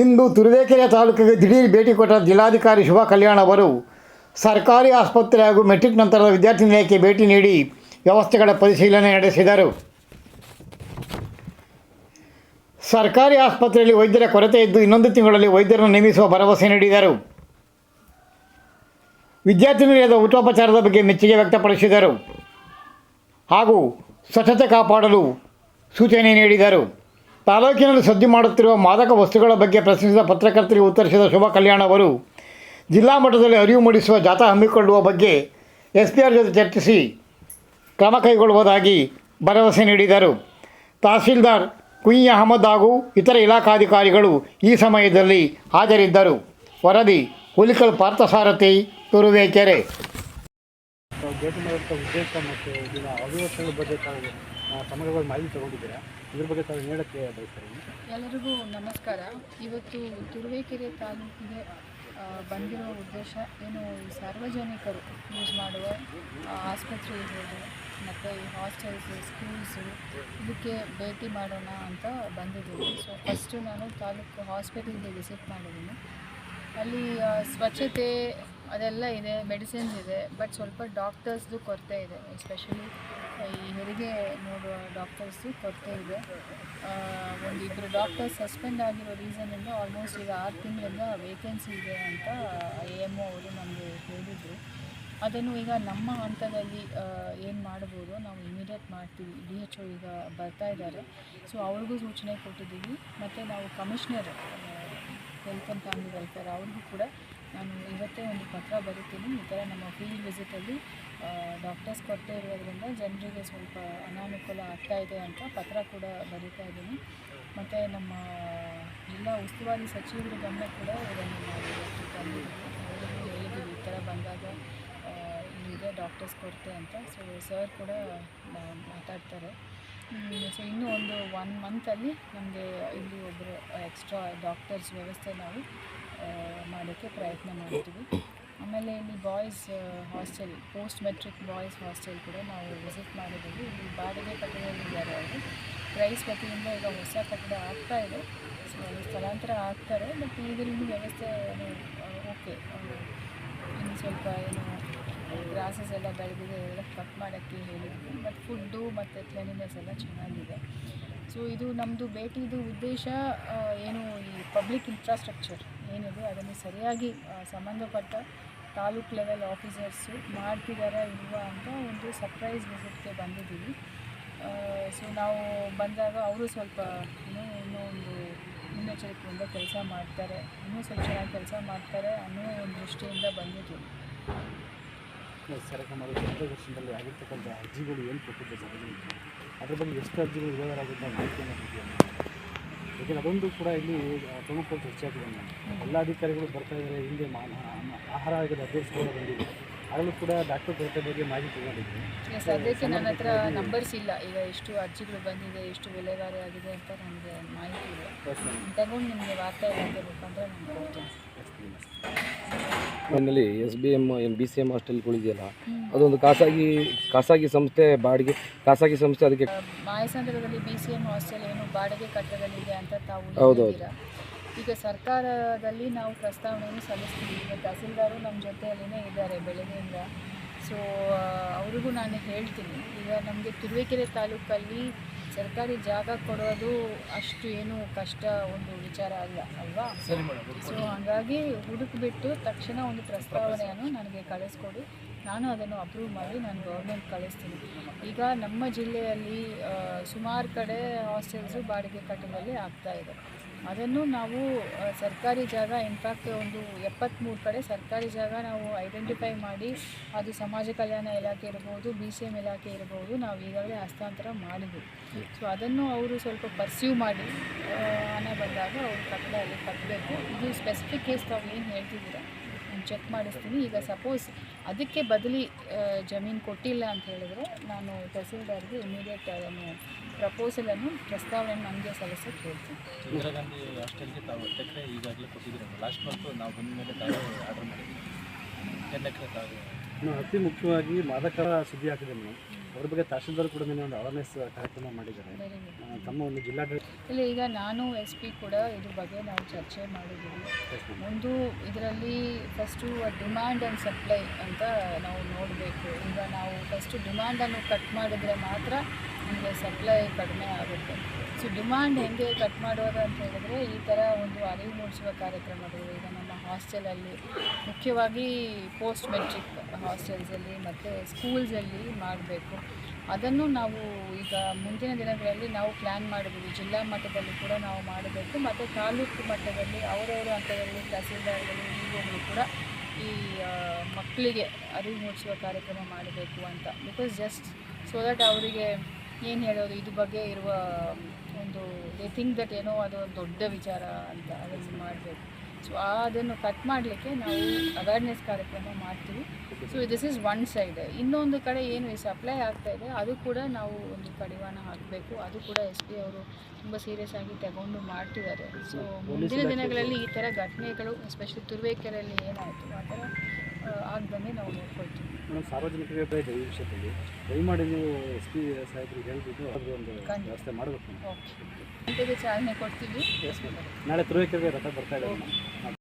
ಇಂದು ತುರುವೇಕೆರೆ ತಾಲೂಕಿಗೆ ದಿಢೀರ್ ಭೇಟಿ ಕೊಟ್ಟ ಜಿಲ್ಲಾಧಿಕಾರಿ ಶುಭ ಕಲ್ಯಾಣ ಅವರು ಸರ್ಕಾರಿ ಆಸ್ಪತ್ರೆ ಹಾಗೂ ಮೆಟ್ರಿಕ್ ನಂತರದ ವಿದ್ಯಾರ್ಥಿ ನಿಲಯಕ್ಕೆ ಭೇಟಿ ನೀಡಿ ವ್ಯವಸ್ಥೆಗಳ ಪರಿಶೀಲನೆ ನಡೆಸಿದರು. ಸರ್ಕಾರಿ ಆಸ್ಪತ್ರೆಯಲ್ಲಿ ವೈದ್ಯರ ಕೊರತೆ ಇದ್ದು ಇನ್ನೊಂದು ತಿಂಗಳಲ್ಲಿ ವೈದ್ಯರನ್ನು ನೇಮಿಸುವ ಭರವಸೆ ನೀಡಿದರು. ವಿದ್ಯಾರ್ಥಿ ನಿಲಯದ ಊಟೋಪಚಾರದ ಬಗ್ಗೆ ಮೆಚ್ಚುಗೆ ವ್ಯಕ್ತಪಡಿಸಿದರು ಹಾಗೂ ಸ್ವಚ್ಛತೆ ಕಾಪಾಡಲು ಸೂಚನೆ ನೀಡಿದರು. ತಾಲೂಕಿನಲ್ಲಿ ಸದ್ದು ಮಾಡುತ್ತಿರುವ ಮಾದಕ ವಸ್ತುಗಳ ಬಗ್ಗೆ ಪ್ರಶ್ನಿಸಿದ ಪತ್ರಕರ್ತರಿಗೆ ಉತ್ತರಿಸಿದ ಶುಭ ಕಲ್ಯಾಣ ಅವರು, ಜಿಲ್ಲಾ ಮಟ್ಟದಲ್ಲಿ ಅರಿವು ಮೂಡಿಸುವ ಜಾಥಾ ಹಮ್ಮಿಕೊಳ್ಳುವ ಬಗ್ಗೆ ಎಸ್ ಪಿ ಆರ್ ಜೊತೆ ಚರ್ಚಿಸಿ ಕ್ರಮ ಕೈಗೊಳ್ಳುವುದಾಗಿ ಭರವಸೆ ನೀಡಿದರು. ತಹಸೀಲ್ದಾರ್ ಕುಯಿ ಅಹಮದ್ ಹಾಗೂ ಇತರ ಇಲಾಖಾಧಿಕಾರಿಗಳು ಈ ಸಮಯದಲ್ಲಿ ಹಾಜರಿದ್ದರು. ವರದಿ ಹುಲಿಕಲ್ ಪಾರ್ಥಸಾರಥಿ, ತುರುವೇಕೆರೆ. ಉದ್ದೇಶ ಸಮಗ್ರವಾಗಿ ಮಾಹಿತಿ ತಗೊಂಡಿದ್ದೀರಾ? ಇದ್ರ ಬಗ್ಗೆ ತಾವು ಹೇಳೋಕ್ಕೆ ಬಯಸ್ತಾರೆ ಎಲ್ಲರಿಗೂ ನಮಸ್ಕಾರ. ಇವತ್ತು ತುರುವೇಕೆರೆ ತಾಲೂಕಿಗೆ ಬಂದಿರೋ ಉದ್ದೇಶ ಏನು ಸಾರ್ವಜನಿಕರು ಯೂಸ್ ಮಾಡುವ ಆಸ್ಪತ್ರೆ ಇರ್ಬೋದು ಮತ್ತು ಈ ಹಾಸ್ಟೆಲ್ಸ್, ಸ್ಕೂಲ್ಸು ಇದಕ್ಕೆ ಭೇಟಿ ಮಾಡೋಣ ಅಂತ ಬಂದಿದ್ದೀನಿ ಸೊ ಫಸ್ಟು ನಾನು ತಾಲೂಕು ಹಾಸ್ಪಿಟಲ್ಗೆ ವಿಸಿಟ್ ಮಾಡಿದ್ದೀನಿ. ಅಲ್ಲಿ ಸ್ವಚ್ಛತೆ ಅದೆಲ್ಲ ಇದೆ ಮೆಡಿಸಿನ್ಸ್ ಇದೆ ಬಟ್ ಸ್ವಲ್ಪ ಡಾಕ್ಟರ್ಸ್ದು ಕೊರತೆ ಇದೆ. ಎಸ್ಪೆಷಲಿ ಈ ಹೆರಿಗೆ ನೋಡುವ ಡಾಕ್ಟರ್ಸು ಕೊರತೆ ಇದೆ. ಒಂದಿಬ್ಬರು ಡಾಕ್ಟರ್ಸ್ ಸಸ್ಪೆಂಡ್ ಆಗಿರೋ ರೀಸನಿಂದ ಆಲ್ಮೋಸ್ಟ್ ಈಗ ಆರು ತಿಂಗಳಿಂದ ವೇಕೆನ್ಸಿ ಇದೆ ಅಂತ ಎ ಎಂ ಅವರು ನಮಗೆ ಹೇಳಿದರು. ಅದನ್ನು ಈಗ ನಮ್ಮ ಹಂತದಲ್ಲಿ ಏನು ಮಾಡ್ಬೋದು ನಾವು ಇಮಿಡಿಯೇಟ್ ಮಾಡ್ತೀವಿ. ಡಿ ಎಚ್ ಒ ಈಗ ಬರ್ತಾ ಇದ್ದಾರೆ. ಸೊ ಅವ್ರಿಗೂ ಸೂಚನೆ ಕೊಟ್ಟಿದ್ದೀವಿ. ಮತ್ತು ನಾವು commissioner health and family welfare ಅವ್ರಿಗೂ ಕೂಡ ನಾನು ಇವತ್ತೇ ಒಂದು ಪತ್ರ ಬರೀತೀನಿ. ಈ ಥರ ನಮ್ಮ ಫೀಲ್ಡ್ ವಿಸಿಟಲ್ಲಿ ಡಾಕ್ಟರ್ಸ್ ಕೊಟ್ಟೇ ಇರೋದ್ರಿಂದ ಜನರಿಗೆ ಸ್ವಲ್ಪ ಅನಾನುಕೂಲ ಆಗ್ತಾ ಇದೆ ಅಂತ ಪತ್ರ ಕೂಡ ಬರೀತಾ ಇದ್ದೀನಿ. ಮತ್ತು ನಮ್ಮ ಜಿಲ್ಲಾ ಉಸ್ತುವಾರಿ ಸಚಿವರು ಗಮನ ಕೂಡ ಇದನ್ನು ಹೇಳಿದ್ದೀವಿ, ಈ ಥರ ಬಂದಾಗ ಇಲ್ಲಿದೆ ಡಾಕ್ಟರ್ಸ್ ಕೊರತೆ ಅಂತ. ಸೊ ಸರ್ ಕೂಡ ಮಾತಾಡ್ತಾರೆ. ಸೊ ಇನ್ನೂ ಒಂದು ಒನ್ ಮಂತಲ್ಲಿ ನಮಗೆ ಇಲ್ಲಿ ಒಬ್ಬರು ಎಕ್ಸ್ಟ್ರಾ ಡಾಕ್ಟರ್ಸ್ ವ್ಯವಸ್ಥೆ ನಾವು ಮಾಡೋಕ್ಕೆ ಪ್ರಯತ್ನ ಮಾಡ್ತೀವಿ. ಆಮೇಲೆ ಇಲ್ಲಿ boys hostel post matric boys hostel ಕೂಡ ನಾವು ವಿಸಿಟ್ ಮಾಡಿದ್ದೀವಿ. ಇಲ್ಲಿ ಬಾಡಿಗೆ ಕಟ್ಟಡದಲ್ಲಿದ್ದಾರೆ ಅವರು. ಪ್ರೈಸ್ ವತಿಯಿಂದ ಈಗ ಹೊಸ ಕಟ್ಟಡ ಆಗ್ತಾ ಇದೆ. ಸೊ ಸ್ಥಳಾಂತರ ಆಗ್ತಾರೆ. ಬಟ್ ಈಗಲೂ ವ್ಯವಸ್ಥೆ ಓಕೆ ಇನ್ನು ಸ್ವಲ್ಪ ಏನು ಗ್ರಾಸಸ್ ಎಲ್ಲ ಬೆಳೆದಿದೆ, ಎಲ್ಲ ಕಟ್ ಮಾಡೋಕ್ಕೆ ಹೇಳಿದ್ವಿ ಬಟ್ ಫುಡ್ಡು ಮತ್ತು ಕ್ಲೀನಿನೆಸ್ ಎಲ್ಲ ಚೆನ್ನಾಗಿದೆ. ಸೊ ಇದು ನಮ್ಮದು ಭೇಟಿದು ಉದ್ದೇಶ ಏನು ಈ ಪಬ್ಲಿಕ್ ಇನ್ಫ್ರಾಸ್ಟ್ರಕ್ಚರ್ ಏನಿದೆ ಅದನ್ನು ಸರಿಯಾಗಿ ಸಂಬಂಧಪಟ್ಟ ತಾಲೂಕ್ ಲೆವೆಲ್ ಆಫೀಸರ್ಸು ಮಾಡ್ತಿದ್ದಾರೆ ಇಲ್ವಾ ಅಂತ ಒಂದು ಸರ್ಪ್ರೈಸ್ ವಿಸಿಟ್ಗೆ ಬಂದಿದ್ದೀವಿ. ಸೊ ನಾವು ಬಂದಾಗ ಅವರು ಸ್ವಲ್ಪ ಇನ್ನೂ ಇನ್ನೂ ಒಂದು ಮುನ್ನೆಚ್ಚರಿಕೆಯಿಂದ ಕೆಲಸ ಮಾಡ್ತಾರೆ, ಇನ್ನೂ ಸ್ವಲ್ಪ ಚೆನ್ನಾಗಿ ಕೆಲಸ ಮಾಡ್ತಾರೆ ಅನ್ನೋ ಒಂದು ದೃಷ್ಟಿಯಿಂದ ಬಂದಿದ್ದೀವಿ. ಸರಕು ಮಾಡುವ ವರ್ಷದಲ್ಲಿ ಆಗಿರ್ತಕ್ಕಂಥ ಅರ್ಜಿಗಳು ಏನು ಕೊಟ್ಟಿದ್ದೆ ಸಾರ್ವಜನಿಕರು ಅದ್ರ ಬಗ್ಗೆ ಎಷ್ಟು ಅರ್ಜಿಗಳು ವಿರೋಧರಾಗಿದ್ದ ಮಾಹಿತಿಯನ್ನು ಕೊಟ್ಟಿದ್ದೇನೆ ಯಾಕೆಂದರೆ ಅದೊಂದು ಕೂಡ ಇಲ್ಲಿ ಪ್ರಮುಖವಾಗಿ ಚರ್ಚೆ ಆಗಿದೆ ಎಲ್ಲ ಅಧಿಕಾರಿಗಳು ಬರ್ತಾ ಇದ್ದಾರೆ ಹಿಂದೆ ಮಾ- ಆಹಾರ ಆಯೋಗದ ಅಧ್ಯಕ್ಷರು ಬಂದಿದೆ ಅದರಲ್ಲೂ ಕೂಡ ಡಾಕ್ಟರ್ ಕೊರತೆ ಬಗ್ಗೆ ಮಾಹಿತಿ ತಗೊಂಡಿದ್ದೆ ಸದ್ಯಕ್ಕೆ ನನ್ನ ಹತ್ರ ನಂಬರ್ಸ್ ಇಲ್ಲ. ಈಗ ಎಷ್ಟು ಅರ್ಜಿಗಳು ಬಂದಿದೆ ಎಷ್ಟು ವಿಲೇವಾರಿ ಆಗಿದೆ ಅಂತ ನನಗೆ ಮಾಹಿತಿ ಇದೆ ತಗೊಂಡು ನಿಮಗೆ ವಾರ್ತಾ ಇಲಾಖೆ ಮುಖಾಂತರ ನಾನು ಕೊಡ್ತೀನಿ ನಮ್ಮಲ್ಲಿ ಎಸ್ ಬಿ ಎಂ ಏನು ಬಿ ಸಿ ಎಂ ಹಾಸ್ಟೆಲ್ಗಳಿದೆಯಲ್ಲ ಅದೊಂದು ಖಾಸಗಿ ಖಾಸಗಿ ಸಂಸ್ಥೆ ಬಾಡಿಗೆ ಖಾಸಗಿ ಸಂಸ್ಥೆ ಅದಕ್ಕೆ ಮಾಯಸಂದ್ರದಲ್ಲಿ ಬಿ ಸಿ ಎಂ ಹಾಸ್ಟೆಲ್ ಏನು ಬಾಡಿಗೆ ಕಟ್ಟಡದಲ್ಲಿದೆ ಅಂತ ತಾವು ಹೌದೌದು. ಈಗ ಸರ್ಕಾರದಲ್ಲಿ ನಾವು ಪ್ರಸ್ತಾವನೆಯನ್ನು ಸಲ್ಲಿಸ್ತೀವಿ. ಈಗ ತಹಸೀಲ್ದಾರು ನಮ್ಮ ಜೊತೆಯಲ್ಲಿನೇ ಇದ್ದಾರೆ ಬೆಳಗ್ಗೆಯಿಂದ. ಸೊ ಅವ್ರಿಗೂ ನಾನು ಹೇಳ್ತೀನಿ. ಈಗ ನಮಗೆ ತುರುವೇಕೆರೆ ತಾಲೂಕಲ್ಲಿ ಸರ್ಕಾರಿ ಜಾಗ ಕೊಡೋದು ಅಷ್ಟು ಏನು ಕಷ್ಟ ಒಂದು ವಿಚಾರ ಅಲ್ಲ ಅಲ್ವಾ? ಸೊ ಹಾಗಾಗಿ ಹುಡುಕ್ಬಿಟ್ಟು ತಕ್ಷಣ ಒಂದು ಪ್ರಸ್ತಾವನೆಯನ್ನು ನನಗೆ ಕಳಿಸ್ಕೊಡಿ. ನಾನು ಅದನ್ನು ಅಪ್ರೂವ್ ಮಾಡಿ ನಾನು ಗೌರ್ಮೆಂಟ್ ಕಳಿಸ್ತೀನಿ. ಈಗ ನಮ್ಮ ಜಿಲ್ಲೆಯಲ್ಲಿ ಸುಮಾರು ಕಡೆ ಹಾಸ್ಟೆಲ್ಸು ಬಾಡಿಗೆ ಕಟ್ಟಿನಲ್ಲಿ ಆಗ್ತಾ ಇದೆ. ಅದನ್ನು ನಾವು ಸರ್ಕಾರಿ ಜಾಗ ಇನ್ಫ್ಯಾಕ್ಟ್ ಒಂದು ಎಪ್ಪತ್ತ್ಮೂರು ಕಡೆ ಸರ್ಕಾರಿ ಜಾಗ ನಾವು ಐಡೆಂಟಿಫೈ ಮಾಡಿ, ಅದು ಸಮಾಜ ಕಲ್ಯಾಣ ಇಲಾಖೆ ಇರ್ಬೋದು ಬಿ ಸಿ ಎಂ ಇಲಾಖೆ ಇರ್ಬೋದು, ನಾವು ಈಗಾಗಲೇ ಹಸ್ತಾಂತರ ಮಾಡಿದ್ವಿ. ಸೊ ಅದನ್ನು ಅವರು ಸ್ವಲ್ಪ ಪರ್ಸ್ಯೂ ಮಾಡಿ ಆನೆ ಬಂದಾಗ ಅವರು ಕಟ್ಟಡ ಅಲ್ಲಿ ಕಟ್ಟಬೇಕು. ಇದು ಸ್ಪೆಸಿಫಿಕ್ ಕೇಸ್ ತಾವು ಏನು ಹೇಳ್ತಿದ್ದೀರಾ? ನಾನು ಚೆಕ್ ಮಾಡಿಸ್ತೀನಿ. ಈಗ ಸಪೋಸ್ ಅದಕ್ಕೆ ಬದಲಿ ಜಮೀನು ಕೊಟ್ಟಿಲ್ಲ ಅಂತ ಹೇಳಿದ್ರೆ ನಾನು ತಹಸೀಲ್ದಾರ್ಗೆ ಇಮಿಡಿಯೇಟ್ ಅದನ್ನು ಪ್ರಪೋಸಲನ್ನು ಪ್ರಸ್ತಾವನೆ ನನಗೆ ಸಲ್ಲಿಸೋಕ್ಕೆ ಹೇಳ್ತೀನಿ. ಇಂದಿರಾ ಗಾಂಧಿ ಹಾಸ್ಟೆಲ್ಗೆ ತಾವು ಎಕರೆ ಈಗಾಗಲೇ ಕೊಟ್ಟಿದ್ದೀರಲ್ಲ ಲಾಸ್ಟ್ ಮಂತ್ ನಾವು ಬಂದ ಮೇಲೆ ಆರ್ಡರ್ ಮಾಡಿದ್ದೀವಿ ಎಕರೆ ತಾವು? ಇನ್ನು ಅತಿ ಮುಖ್ಯವಾಗಿ ಮಾದಕರ ಸುದ್ದಿ ಹಾಕಿದೆ ಮೇಡಮ್. ಅವ್ರ ಬಗ್ಗೆ ತಹಶೀಲ್ದಾರ್ ಕೂಡ ನಿನ್ನೆ ಒಂದು ಅವೇರ್ನೆಸ್ ಕಾರ್ಯಕ್ರಮ ಮಾಡಿದ್ದಾರೆ. ತಮ್ಮ ಒಂದು ಜಿಲ್ಲಾಡಳಿತ ಇಲ್ಲ ಈಗ ನಾನು ಎಸ್ ಪಿ ಕೂಡ ಇದ್ರ ಬಗ್ಗೆ ನಾವು ಚರ್ಚೆ ಮಾಡಿದ್ದೀವಿ. ಒಂದು ಇದರಲ್ಲಿ ಫಸ್ಟು ಡಿಮ್ಯಾಂಡ್ ಆ್ಯಂಡ್ ಸಪ್ಲೈ ಅಂತ ನಾವು ನೋಡಬೇಕು. ಈಗ ನಾವು ಫಸ್ಟು ಡಿಮ್ಯಾಂಡನ್ನು ಕಟ್ ಮಾಡಿದ್ರೆ ಮಾತ್ರ ನಮಗೆ ಸಪ್ಲೈ ಕಡಿಮೆ ಆಗುತ್ತೆ. ಸೊ ಡಿಮ್ಯಾಂಡ್ ಹೆಂಗೆ ಕಟ್ ಮಾಡೋದು ಅಂತ ಹೇಳಿದ್ರೆ ಈ ಥರ ಒಂದು ಅರಿವು ಮೂಡಿಸುವ ಕಾರ್ಯಕ್ರಮಗಳು ಈಗ ನಮ್ಮ ಹಾಸ್ಟೆಲಲ್ಲಿ, ಮುಖ್ಯವಾಗಿ ಪೋಸ್ಟ್ ಮೆಟ್ರಿಕ್ ಹಾಸ್ಟೆಲ್ಸಲ್ಲಿ ಮತ್ತು ಸ್ಕೂಲ್ಸಲ್ಲಿ ಮಾಡಬೇಕು. ಅದನ್ನು ನಾವು ಈಗ ಮುಂದಿನ ದಿನಗಳಲ್ಲಿ ನಾವು ಪ್ಲ್ಯಾನ್ ಮಾಡಿದ್ದೀವಿ ಜಿಲ್ಲಾ ಮಟ್ಟದಲ್ಲಿ ಕೂಡ ನಾವು ಮಾಡಬೇಕು. ಮತ್ತು ತಾಲೂಕು ಮಟ್ಟದಲ್ಲಿ, ಅವರವರ ಹಂತದಲ್ಲಿ, ತಹಸೀಲ್ದಾರ್ಗಳು ಇವುಗಳು ಕೂಡ ಈ ಮಕ್ಕಳಿಗೆ ಅರಿವು ಮೂಡಿಸುವ ಕಾರ್ಯಕ್ರಮ ಮಾಡಬೇಕು ಅಂತ. ಬಿಕಾಸ್ ಜಸ್ಟ್ ಸೊ ದಟ್ ಅವರಿಗೆ ಏನು ಹೇಳೋದು ಇದು ಬಗ್ಗೆ ಇರುವ ಒಂದು ದೇ ಥಿಂಕ್ ದಟ್ ಏನೋ ಅದು ಒಂದು ದೊಡ್ಡ ವಿಚಾರ ಅಂತ ಅದನ್ನು ಮಾಡಬೇಕು. ಸೊ ಅದನ್ನು ಕಟ್ ಮಾಡಲಿಕ್ಕೆ ನಾವು ಅವೇರ್ನೆಸ್ ಕಾರ್ಯಕ್ರಮ ಮಾಡ್ತೀವಿ. So this is one side ಇನ್ನೊಂದು ಕಡೆ ಏನು ಈ ಸಪ್ಲೈ ಆಗ್ತಾ ಇದೆ, ಅದು ಕೂಡ ನಾವು ಒಂದು ಕಡಿವಾಣ ಹಾಕಬೇಕು. ಅದು ಕೂಡ ಎಸ್ ಪಿ ಅವರು ತುಂಬ ಸೀರಿಯಸ್ ಆಗಿ ತಗೊಂಡು ಮಾಡ್ತಿದ್ದಾರೆ. ಸೊ ಮುಂದಿನ ದಿನಗಳಲ್ಲಿ ಈ ಥರ ಘಟನೆಗಳು ಎಸ್ಪೆಷಲಿ ತುರುವೇಕೆರೆಯಲ್ಲಿ ಏನಾಯಿತು, ಆ ಥರ ನೋಡ್ಕೊಳ್ತೀವಿ ಮೇಡಮ್ ಸಾರ್ವಜನಿಕರಿಗೆ ಬೇರೆ ಈ ವಿಷಯದಲ್ಲಿ ದಯಮಾಡಿ ನೀವು ಎಸ್ ಪಿ ಸಾಹೇಬರಿಗೆ ಹೇಳ್ಬಿಟ್ಟು ಅದ್ರ ಒಂದು ವ್ಯವಸ್ಥೆ ಮಾಡಬೇಕು ಚಾಲನೆ ಕೊಡ್ತೀವಿ. ನಾಳೆ ತುರುವೇಕರಿಗೆ ರಥ ಬರ್ತಾ ಇದೆ.